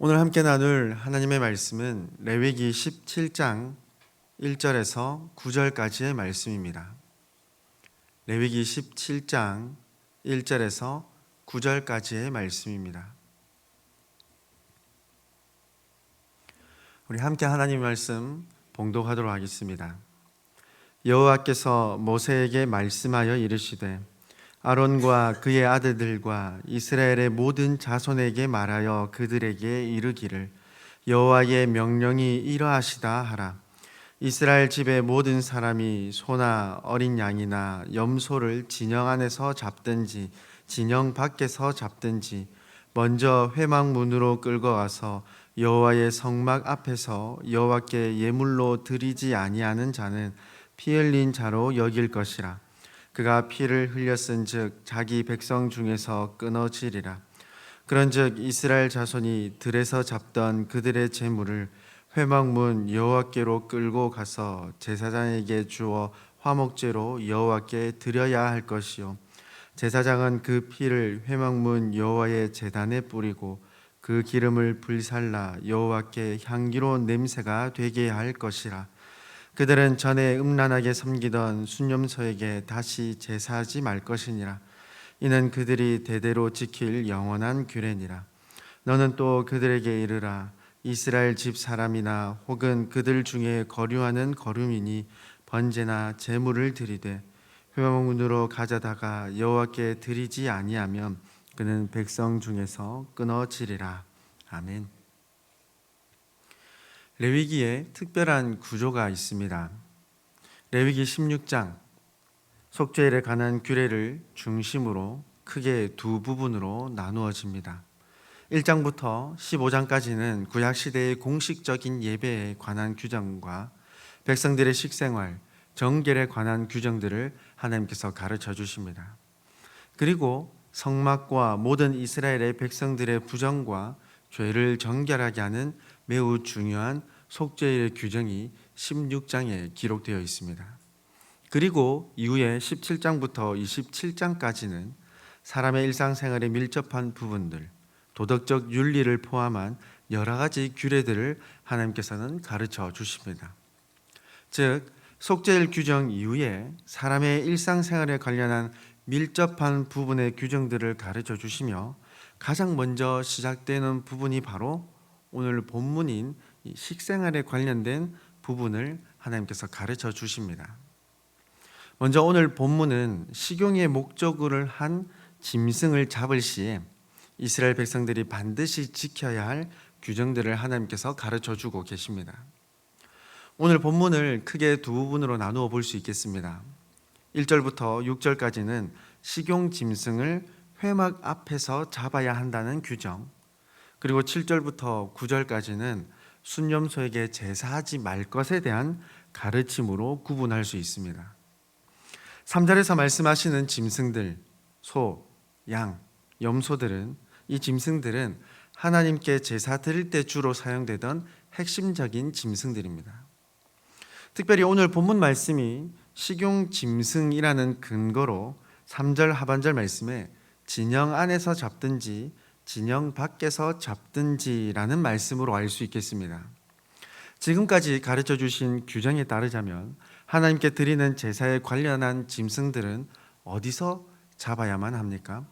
오늘 함께 나눌 하나님의 말씀은 레위기 17장 1절에서 9절까지의 말씀입니다. 레위기 17장 1절에서 9절까지의 말씀입니다. 우리 함께 하나님 말씀 봉독하도록 하겠습니다. 여호와께서 모세에게 말씀하여 이르시되 아론과 그의 아들들과 이스라엘의 모든 자손에게 말하여 그들에게 이르기를 여호와의 명령이 이러하시다 하라. 이스라엘 집의 모든 사람이 소나 어린 양이나 염소를 진영 안에서 잡든지 진영 밖에서 잡든지 먼저 회막문으로 끌고 와서 여호와의 성막 앞에서 여호와께 예물로 드리지 아니하는 자는 피 흘린 자로 여길 것이라 그가 피를 흘렸은즉 자기 백성 중에서 끊어지리라. 그런즉 이스라엘 자손이 들에서 잡던 그들의 재물을 회막문 여호와께로 끌고 가서 제사장에게 주어 화목제로 여호와께 드려야 할 것이요. 제사장은 그 피를 회막문 여호와의 제단에 뿌리고 그 기름을 불살라 여호와께 향기로운 냄새가 되게 할 것이라 그들은 전에 음란하게 섬기던 순념소에게 다시 제사하지 말 것이니라. 이는 그들이 대대로 지킬 영원한 규례니라. 너는 또 그들에게 이르라. 이스라엘 집 사람이나 혹은 그들 중에 거류하는 거류민이 번제나 제물을 드리되 회막문으로 가져다가 여호와께 드리지 아니하면 그는 백성 중에서 끊어지리라. 아멘. 레위기에 특별한 구조가 있습니다. 레위기 16장 속죄일에 관한 규례를 중심으로 크게 두 부분으로 나누어집니다. 1장부터 15장까지는 구약 시대의 공식적인 예배에 관한 규정과 백성들의 식생활, 정결에 관한 규정들을 하나님께서 가르쳐 주십니다. 그리고 성막과 모든 이스라엘의 백성들의 부정과 죄를 정결하게 하는 매우 중요한 속죄의 규정이 16장에 기록되어 있습니다. 그리고 이후에 17장부터 27장까지는 사람의 일상생활에 밀접한 부분들, 도덕적 윤리를 포함한 여러 가지 규례들을 하나님께서는 가르쳐 주십니다. 즉, 속죄일 규정 이후에 사람의 일상생활에 관련한 밀접한 부분의 규정들을 가르쳐 주시며 가장 먼저 시작되는 부분이 바로 오늘 본문인 식생활에 관련된 부분을 하나님께서 가르쳐 주십니다. 먼저 오늘 본문은 식용의 목적을 한 짐승을 잡을 시에 이스라엘 백성들이 반드시 지켜야 할 규정들을 하나님께서 가르쳐 주고 계십니다. 오늘 본문을 크게 두 부분으로 나누어 볼 수 있겠습니다. 1절부터 6절까지는 식용 짐승을 회막 앞에서 잡아야 한다는 규정, 그리고 7절부터 9절까지는 순념소에게 제사하지 말 것에 대한 가르침으로 구분할 수 있습니다. 3절에서 말씀하시는 짐승들, 소, 양, 염소들은 이 짐승들은 하나님께 제사 드릴 때 주로 사용되던 핵심적인 짐승들입니다. 특별히 오늘 본문 말씀이 식용 짐승이라는 근거로 3절 하반절 말씀에 진영 안에서 잡든지 진영 밖에서 잡든지라는 말씀으로 알 수 있겠습니다. 지금까지 가르쳐 주신 규정에 따르자면 하나님께 드리는 제사에 관련한 짐승들은 어디서 잡아야만 합니까?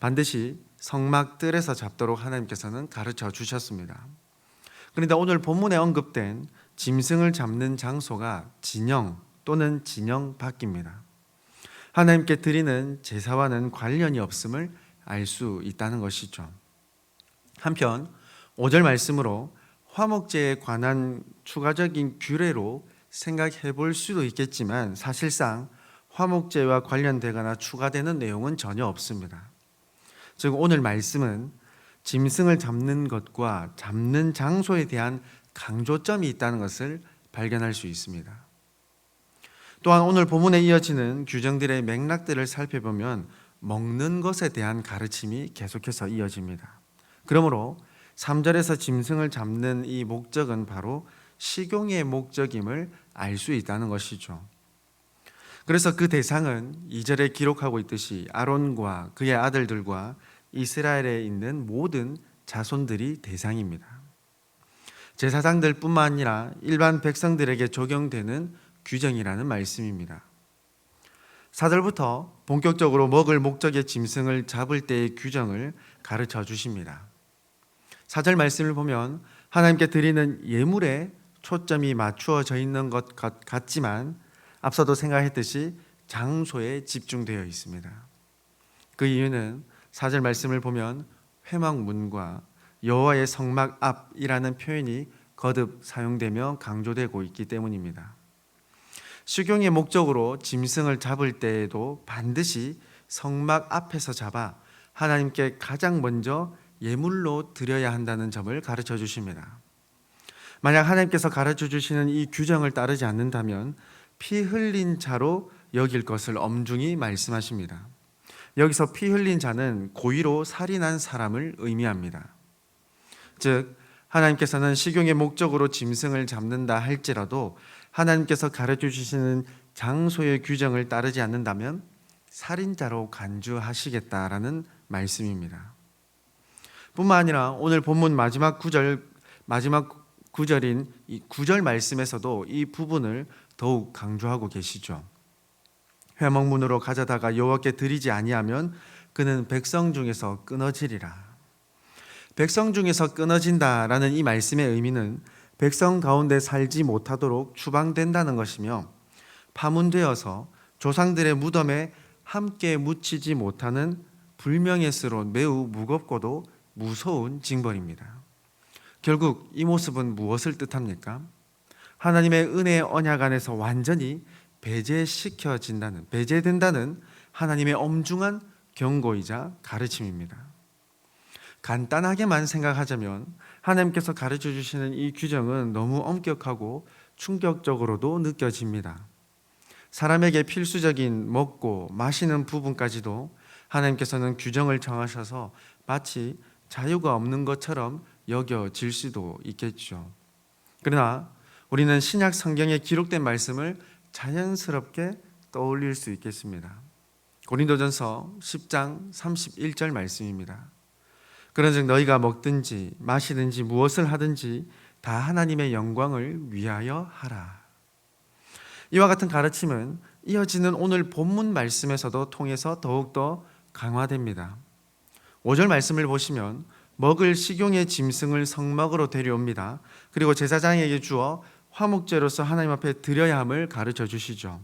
반드시 성막 뜰에서 잡도록 하나님께서는 가르쳐 주셨습니다. 그런데 오늘 본문에 언급된 짐승을 잡는 장소가 진영 또는 진영 밖입니다. 하나님께 드리는 제사와는 관련이 없음을 알 수 있다는 것이죠. 한편 5절 말씀으로 화목제에 관한 추가적인 규례로 생각해 볼 수도 있겠지만 사실상 화목제와 관련되거나 추가되는 내용은 전혀 없습니다. 즉 오늘 말씀은 짐승을 잡는 것과 잡는 장소에 대한 강조점이 있다는 것을 발견할 수 있습니다. 또한 오늘 본문에 이어지는 규정들의 맥락들을 살펴보면 먹는 것에 대한 가르침이 계속해서 이어집니다. 그러므로 3절에서 짐승을 잡는 이 목적은 바로 식용의 목적임을 알 수 있다는 것이죠. 그래서 그 대상은 2절에 기록하고 있듯이 아론과 그의 아들들과 이스라엘에 있는 모든 자손들이 대상입니다. 제사장들뿐만 아니라 일반 백성들에게 적용되는 규정이라는 말씀입니다. 4절부터 본격적으로 먹을 목적의 짐승을 잡을 때의 규정을 가르쳐 주십니다. 4절 말씀을 보면 하나님께 드리는 예물에 초점이 맞추어져 있는 것 같- 같지만 앞서도 생각했듯이 장소에 집중되어 있습니다. 그 이유는 4절 말씀을 보면 회막문과 여호와의 성막 앞이라는 표현이 거듭 사용되며 강조되고 있기 때문입니다. 수경의 목적으로 짐승을 잡을 때에도 반드시 성막 앞에서 잡아 하나님께 가장 먼저 예물로 드려야 한다는 점을 가르쳐 주십니다. 만약 하나님께서 가르쳐 주시는 이 규정을 따르지 않는다면 피 흘린 자로 여길 것을 엄중히 말씀하십니다. 여기서 피 흘린 자는 고의로 살인한 사람을 의미합니다. 즉 하나님께서는 식용의 목적으로 짐승을 잡는다 할지라도 하나님께서 가르쳐 주시는 장소의 규정을 따르지 않는다면 살인자로 간주하시겠다라는 말씀입니다. 뿐만 아니라 오늘 본문 마지막 구절 마지막 구절인 이 구절 말씀에서도 이 부분을 더욱 강조하고 계시죠. 회막문으로 가져다가 여호와께 드리지 아니하면 그는 백성 중에서 끊어지리라. 백성 중에서 끊어진다라는 이 말씀의 의미는 백성 가운데 살지 못하도록 추방된다는 것이며 파문되어서 조상들의 무덤에 함께 묻히지 못하는 불명예스러운 매우 무겁고도 무서운 징벌입니다. 결국 이 모습은 무엇을 뜻합니까? 하나님의 은혜 언약 안에서 완전히 배제시켜진다는 배제된다는 하나님의 엄중한 경고이자 가르침입니다. 간단하게만 생각하자면 하나님께서 가르쳐 주시는 이 규정은 너무 엄격하고 충격적으로도 느껴집니다. 사람에게 필수적인 먹고 마시는 부분까지도 하나님께서는 규정을 정하셔서 마치 자유가 없는 것처럼 여겨질 수도 있겠죠. 그러나 우리는 신약 성경에 기록된 말씀을 자연스럽게 떠올릴 수 있겠습니다. 고린도전서 10장 31절 말씀입니다. 그런즉 너희가 먹든지 마시든지 무엇을 하든지 다 하나님의 영광을 위하여 하라. 이와 같은 가르침은 이어지는 오늘 본문 말씀에서도 통해서 더욱더 강화됩니다. 5절 말씀을 보시면 먹을 식용의 짐승을 성막으로 데려옵니다. 그리고 제사장에게 주어 화목제로서 하나님 앞에 드려야 함을 가르쳐 주시죠.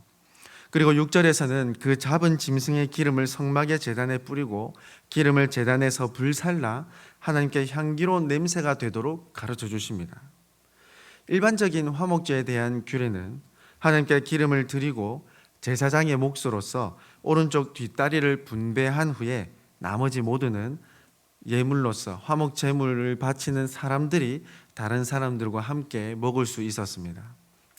그리고 6절에서는 그 잡은 짐승의 기름을 성막의 제단에 뿌리고 기름을 제단에서 불살라 하나님께 향기로운 냄새가 되도록 가르쳐 주십니다. 일반적인 화목제에 대한 규례는 하나님께 기름을 드리고 제사장의 몫으로서 오른쪽 뒷다리를 분배한 후에 나머지 모두는 예물로서 화목 제물을 바치는 사람들이 다른 사람들과 함께 먹을 수 있었습니다.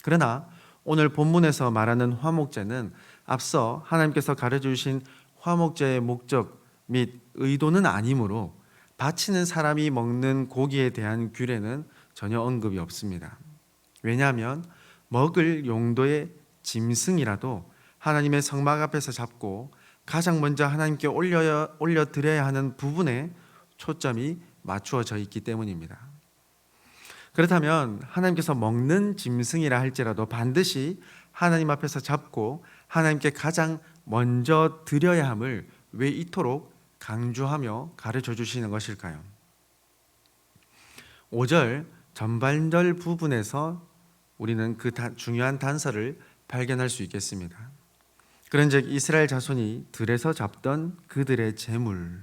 그러나 오늘 본문에서 말하는 화목제는 앞서 하나님께서 가르쳐 주신 화목제의 목적 및 의도는 아니므로 바치는 사람이 먹는 고기에 대한 규례는 전혀 언급이 없습니다. 왜냐하면 먹을 용도의 짐승이라도 하나님의 성막 앞에서 잡고 가장 먼저 하나님께 올려 올려 드려야 하는 부분에 초점이 맞추어져 있기 때문입니다. 그렇다면 하나님께서 먹는 짐승이라 할지라도 반드시 하나님 앞에서 잡고 하나님께 가장 먼저 드려야 함을 왜 이토록 강조하며 가르쳐 주시는 것일까요? 5절 전반절 부분에서 우리는 그 중요한 단서를 발견할 수 있겠습니다. 그런즉 이스라엘 자손이 들에서 잡던 그들의 재물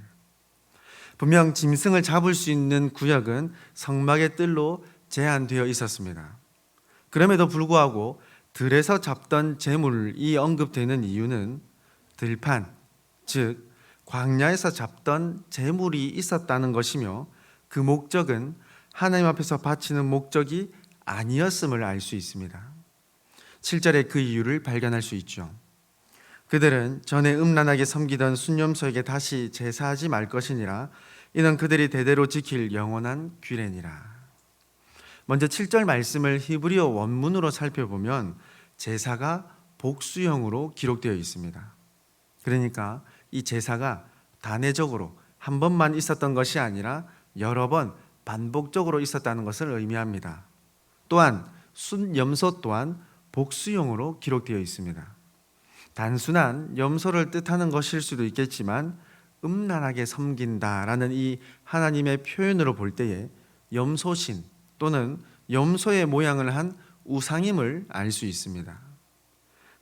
분명 짐승을 잡을 수 있는 구역은 성막의 뜰로 제한되어 있었습니다. 그럼에도 불구하고 들에서 잡던 재물이 언급되는 이유는 들판, 즉 광야에서 잡던 재물이 있었다는 것이며 그 목적은 하나님 앞에서 바치는 목적이 아니었음을 알 수 있습니다. 7절에 그 이유를 발견할 수 있죠. 그들은 전에 음란하게 섬기던 순념소에게 다시 제사하지 말 것이니라 이는 그들이 대대로 지킬 영원한 규례니라. 먼저 7절 말씀을 히브리어 원문으로 살펴보면 제사가 복수형으로 기록되어 있습니다. 그러니까 이 제사가 단회적으로 한 번만 있었던 것이 아니라 여러 번 반복적으로 있었다는 것을 의미합니다. 또한 순염소 또한 복수용으로 기록되어 있습니다. 단순한 염소를 뜻하는 것일 수도 있겠지만 음란하게 섬긴다라는 이 하나님의 표현으로 볼 때에 염소신 또는 염소의 모양을 한 우상임을 알 수 있습니다.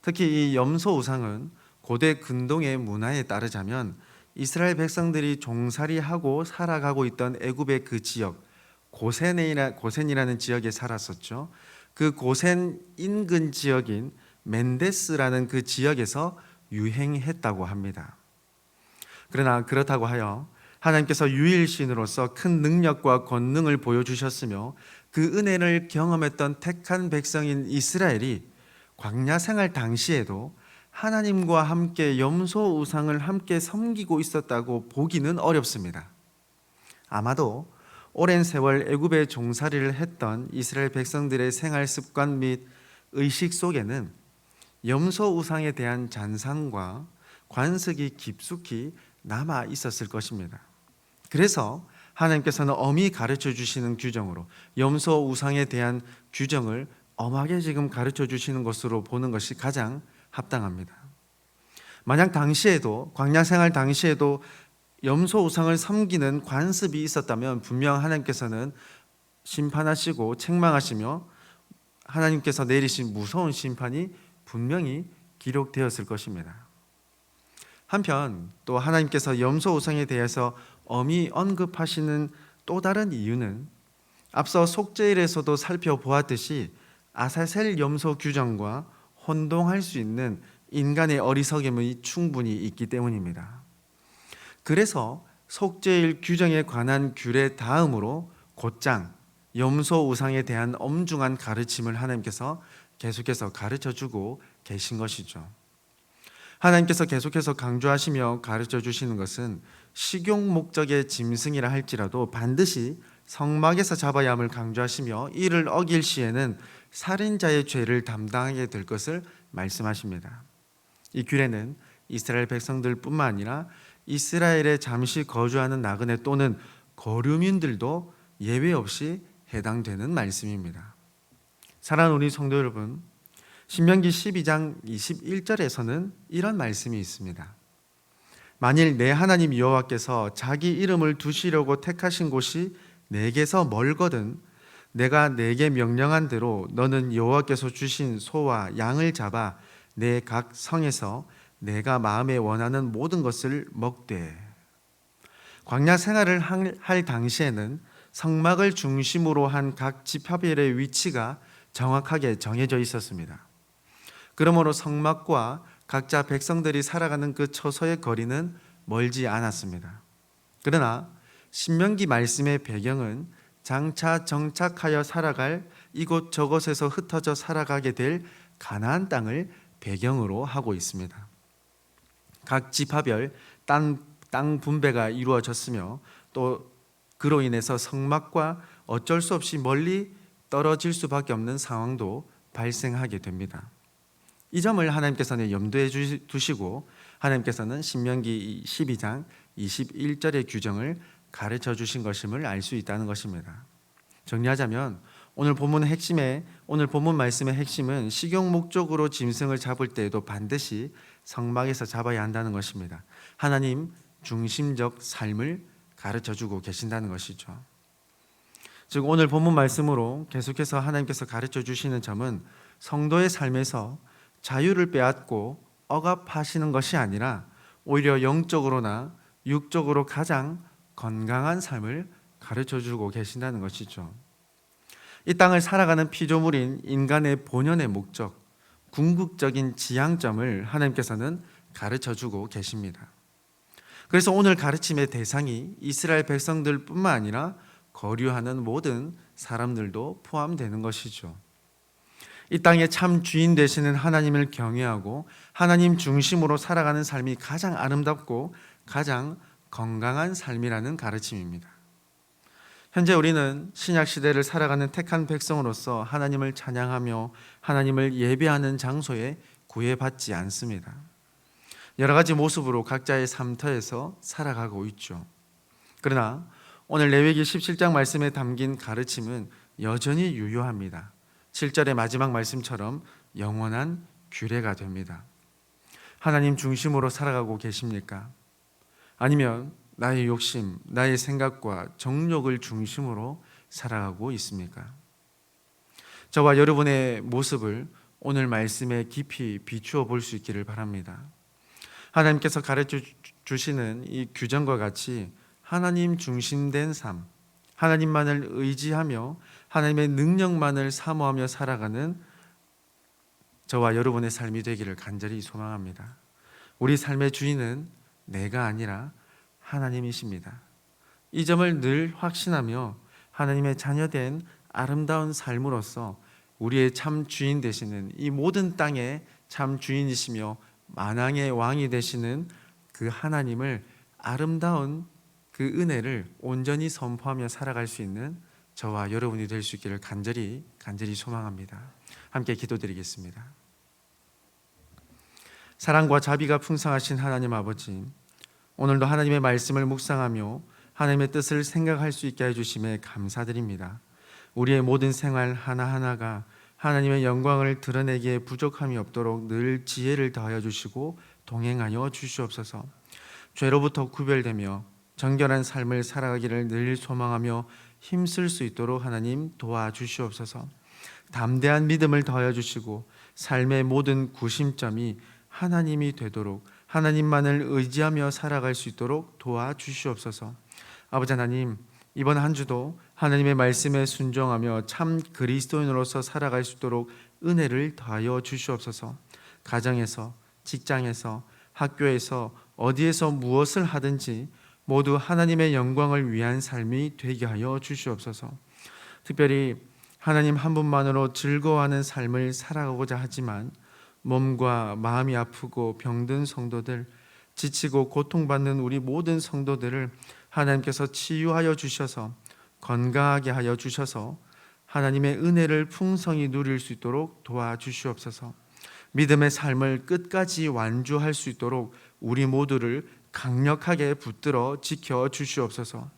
특히 이 염소 우상은 고대 근동의 문화에 따르자면 이스라엘 백성들이 종살이하고 살아가고 있던 애굽의 그 지역 고센이라 고센이라는 지역에 살았었죠. 그 고센 인근 지역인 멘데스라는 그 지역에서 유행했다고 합니다. 그러나 그렇다고 하여 하나님께서 유일신으로서 큰 능력과 권능을 보여주셨으며 그 은혜를 경험했던 택한 백성인 이스라엘이 광야 생활 당시에도 하나님과 함께 염소 우상을 함께 섬기고 있었다고 보기는 어렵습니다. 아마도 오랜 세월 애굽에 종살이를 했던 이스라엘 백성들의 생활 습관 및 의식 속에는 염소 우상에 대한 잔상과 관습이 깊숙이 남아 있었을 것입니다. 그래서 하나님께서는 엄히 가르쳐 주시는 규정으로 염소 우상에 대한 규정을 엄하게 지금 가르쳐 주시는 것으로 보는 것이 가장 합당합니다. 만약 당시에도 광야 생활 당시에도 염소 우상을 섬기는 관습이 있었다면 분명 하나님께서는 심판하시고 책망하시며 하나님께서 내리신 무서운 심판이 분명히 기록되었을 것입니다. 한편 또 하나님께서 염소 우상에 대해서 엄히 언급하시는 또 다른 이유는 앞서 속죄일에서도 살펴보았듯이 아사셀 염소 규정과 혼동할 수 있는 인간의 어리석음이 충분히 있기 때문입니다. 그래서 속죄일 규정에 관한 규례 다음으로 곧장 염소 우상에 대한 엄중한 가르침을 하나님께서 계속해서 가르쳐 주고 계신 것이죠. 하나님께서 계속해서 강조하시며 가르쳐 주시는 것은 식용 목적의 짐승이라 할지라도 반드시 성막에서 잡아야 함을 강조하시며 이를 어길 시에는 살인자의 죄를 담당하게 될 것을 말씀하십니다. 이 규례는 이스라엘 백성들뿐만 아니라 이스라엘에 잠시 거주하는 나그네 또는 거류민들도 예외 없이 해당되는 말씀입니다. 사랑하는 우리 성도 여러분, 신명기 12장 21절에서는 이런 말씀이 있습니다. 만일 내 하나님 여호와께서 자기 이름을 두시려고 택하신 곳이 내게서 멀거든 내가 내게 명령한 대로 너는 여호와께서 주신 소와 양을 잡아 내 각 성에서 내가 마음에 원하는 모든 것을 먹되 광야 생활을 할 당시에는 성막을 중심으로 한각 지파별의 위치가 정확하게 정해져 있었습니다. 그러므로 성막과 각자 백성들이 살아가는 그 처소의 거리는 멀지 않았습니다. 그러나 신명기 말씀의 배경은 장차 정착하여 살아갈 이곳 저곳에서 흩어져 살아가게 될 가나안 땅을 배경으로 하고 있습니다. 각 지파별 땅, 땅 분배가 이루어졌으며 또 그로 인해서 성막과 어쩔 수 없이 멀리 떨어질 수밖에 없는 상황도 발생하게 됩니다. 이 점을 하나님께서는 염두에 두시고 하나님께서는 신명기 12장 21절의 규정을 가르쳐 주신 것임을 알 수 있다는 것입니다. 정리하자면 오늘 본문 핵심에 오늘 본문 말씀의 핵심은 식용 목적으로 짐승을 잡을 때에도 반드시 성막에서 잡아야 한다는 것입니다. 하나님 중심적 삶을 가르쳐 주고 계신다는 것이죠. 즉 오늘 본문 말씀으로 계속해서 하나님께서 가르쳐 주시는 점은 성도의 삶에서 자유를 빼앗고 억압하시는 것이 아니라 오히려 영적으로나 육적으로 가장 건강한 삶을 가르쳐 주고 계신다는 것이죠. 이 땅을 살아가는 피조물인 인간의 본연의 목적, 궁극적인 지향점을 하나님께서는 가르쳐 주고 계십니다. 그래서 오늘 가르침의 대상이 이스라엘 백성들뿐만 아니라 거류하는 모든 사람들도 포함되는 것이죠. 이 땅의 참 주인 되시는 하나님을 경외하고 하나님 중심으로 살아가는 삶이 가장 아름답고 가장 건강한 삶이라는 가르침입니다. 현재 우리는 신약 시대를 살아가는 택한 백성으로서 하나님을 찬양하며 하나님을 예배하는 장소에 구애받지 않습니다. 여러 가지 모습으로 각자의 삶터에서 살아가고 있죠. 그러나 오늘 레위기 17장 말씀에 담긴 가르침은 여전히 유효합니다. 7절의 마지막 말씀처럼 영원한 규례가 됩니다. 하나님 중심으로 살아가고 계십니까? 아니면 나의 욕심, 나의 생각과 정욕을 중심으로 살아가고 있습니까? 저와 여러분의 모습을 오늘 말씀에 깊이 비추어 볼 수 있기를 바랍니다. 하나님께서 가르쳐 주시는 이 규정과 같이 하나님 중심된 삶, 하나님만을 의지하며 하나님의 능력만을 사모하며 살아가는 저와 여러분의 삶이 되기를 간절히 소망합니다. 우리 삶의 주인은 내가 아니라 하나님이십니다. 이 점을 늘 확신하며 하나님의 자녀된 아름다운 삶으로서 우리의 참 주인 되시는 이 모든 땅의 참 주인이시며 만왕의 왕이 되시는 그 하나님을 아름다운 그 은혜를 온전히 선포하며 살아갈 수 있는 저와 여러분이 될 수 있기를 간절히 간절히 소망합니다. 함께 기도드리겠습니다. 사랑과 자비가 풍성하신 하나님 아버지, 오늘도 하나님의 말씀을 묵상하며 하나님의 뜻을 생각할 수 있게 해 주심에 감사드립니다. 우리의 모든 생활 하나하나가 하나님의 영광을 드러내기에 부족함이 없도록 늘 지혜를 더하여 주시고 동행하여 주시옵소서. 죄로부터 구별되며 정결한 삶을 살아가기를 늘 소망하며 힘쓸 수 있도록 하나님 도와주시옵소서. 담대한 믿음을 더하여 주시고 삶의 모든 구심점이 하나님이 되도록 하나님만을 의지하며 살아갈 수 있도록 도와주시옵소서. 아버지 하나님, 이번 한 주도 하나님의 말씀에 순종하며 참 그리스도인으로서 살아갈 수 있도록 은혜를 더하여 주시옵소서. 가정에서, 직장에서, 학교에서, 어디에서 무엇을 하든지 모두 하나님의 영광을 위한 삶이 되게 하여 주시옵소서. 특별히 하나님 한 분만으로 즐거워하는 삶을 살아가고자 하지만 몸과 마음이 아프고 병든 성도들, 지치고 고통받는 우리 모든 성도들을 하나님께서 치유하여 주셔서 건강하게 하여 주셔서 하나님의 은혜를 풍성히 누릴 수 있도록 도와주시옵소서. 믿음의 삶을 끝까지 완주할 수 있도록 우리 모두를 강력하게 붙들어 지켜 주시옵소서.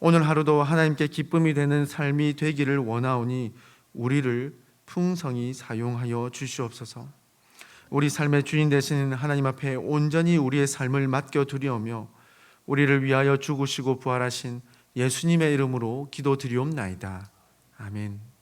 오늘 하루도 하나님께 기쁨이 되는 삶이 되기를 원하오니 우리를 풍성히 사용하여 주시옵소서. 우리 삶의 주인 되시는 하나님 앞에 온전히 우리의 삶을 맡겨 드리오며 우리를 위하여 죽으시고 부활하신 예수님의 이름으로 기도드리옵나이다. 아멘.